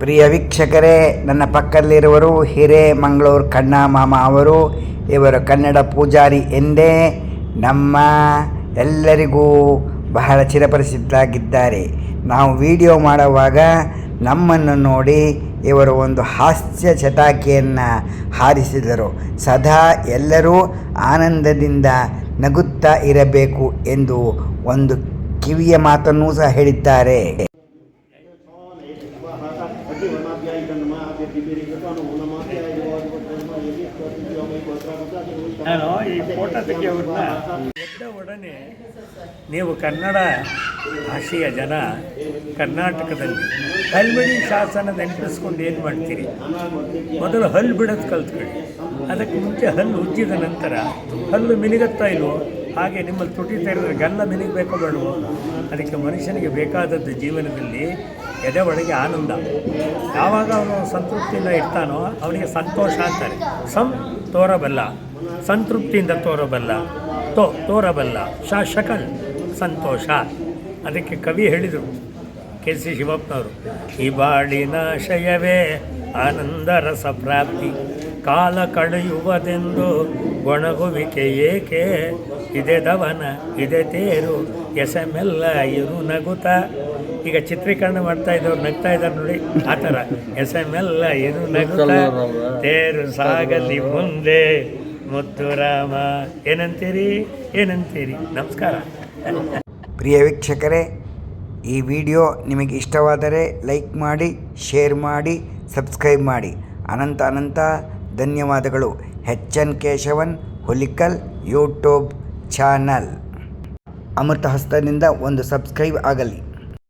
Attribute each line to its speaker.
Speaker 1: ಪ್ರಿಯ ವೀಕ್ಷಕರೇ, ನನ್ನ ಪಕ್ಕದಲ್ಲಿರುವರು ಹಿರೇಮಂಗಳೂರು ಕಣ್ಣ ಮಾಮ ಅವರು. ಇವರು ಕನ್ನಡ ಪೂಜಾರಿ ಎಂದೇ ನಮ್ಮ ಎಲ್ಲರಿಗೂ ಬಹಳ ಚಿರಪರಿಚಿತರಾಗಿದ್ದಾರೆ. ನಾವು ವಿಡಿಯೋ ಮಾಡುವಾಗ ನಮ್ಮನ್ನು ನೋಡಿ ಇವರು ಒಂದು ಹಾಸ್ಯ ಚಟಾಕಿಯನ್ನು ಹಾರಿಸಿದರು. ಸದಾ ಎಲ್ಲರೂ ಆನಂದದಿಂದ ನಗುತ್ತಾ ಇರಬೇಕು ಎಂದು ಒಂದು ಕಿವಿಯ ಮಾತನ್ನೂ ಸಹ ಹೇಳಿದ್ದಾರೆ.
Speaker 2: ನಾನು ಈ ಫೋಟೋ ತೆಗೆಯೋರನ್ನ ಎದ್ದ ಒಡನೆ ನೀವು ಕನ್ನಡ ಭಾಷೆಯ ಜನ ಕರ್ನಾಟಕದಲ್ಲಿ ಹಲ್ಬಿಡಿ ಶಾಸನ ನೆನಪಿಸ್ಕೊಂಡು ಏನು ಮಾಡ್ತೀರಿ? ಮೊದಲು ಹಲ್ಲು ಬಿಡೋದು ಕಲ್ತ್ಕೊಳ್ಳಿ. ಅದಕ್ಕೆ ಮುಂಚೆ ಹಲ್ಲು ಉಜ್ಜಿದ ನಂತರ ಹಲ್ಲು ಮಿನಿಗತ್ತಾ ಇಲ್ವೋ, ಹಾಗೆ ನಿಮ್ಮಲ್ಲಿ ತುಟಿ ತೆರೆದ್ರೆ ಗಲ್ಲ ಮಿನಿಗಬೇಕೋ ಬೇಡವೋ, ಅದಕ್ಕೆ ಮನುಷ್ಯನಿಗೆ ಬೇಕಾದದ್ದು ಜೀವನದಲ್ಲಿ ಎದೆ ಒಳಗೆ ಆನಂದ. ಯಾವಾಗ ಅವನು ಸಂತೃಪ್ತಿಯಿಂದ ಇರ್ತಾನೋ ಅವನಿಗೆ ಸಂತೋಷ ಅಂತಾರೆ. ಸಂ ತೋರಬಲ್ಲ, ಸಂತೃಪ್ತಿಯಿಂದ ತೋರಬಲ್ಲ, ತೋ ತೋರಬಲ್ಲ, ಶ ಶಕಲ್, ಸಂತೋಷ. ಅದಕ್ಕೆ ಕವಿ ಹೇಳಿದರು ಕೆ ಸಿ ಶಿವಪ್ಪನವರು. ಈ ಬಾಳಿನ ಶಯವೇ ಆನಂದ ರಸ ಪ್ರಾಪ್ತಿ, ಕಾಲ ಕಳೆಯುವುದೆಂದು ಗೊಣಗುವಿಕೆ ಏಕೆ? ಇದೆ ದವನ ಇದೆ ತೇರು ಎಸಮೆಲ್ಲ ಇರು ನಗುತ. ಈಗ ಚಿತ್ರೀಕರಣ ಮಾಡ್ತಾ ಇದ್ದವ್ರು ನಗ್ತಾ ಇದ್ದಾರೆ ನೋಡಿ ಆ ಥರ. ಎಸಮೆಲ್ಲ ಇರು ನಗುತ. ತೇರು ಸಾಗಲಿ ಮುಂದೆ. ಮುದ್ದು ರಾಮ. ಏನಂತೀರಿ? ಏನಂತೀರಿ? ನಮಸ್ಕಾರ.
Speaker 1: ಪ್ರಿಯ ವೀಕ್ಷಕರೇ ಈ ವಿಡಿಯೋ ನಿಮಗೆ ಇಷ್ಟವಾದರೆ ಲೈಕ್ ಮಾಡಿ ಶೇರ್ ಮಾಡಿ ಸಬ್ಸ್ಕ್ರೈಬ್ ಮಾಡಿ. ಅನಂತ ಅನಂತ ಧನ್ಯವಾದಗಳು. H N Keshavan Hulikal YouTube channel. ಅಮೃತ ಹಸ್ತದಿಂದ ಒಂದು ಸಬ್ಸ್ಕ್ರೈಬ್ ಆಗಲಿ.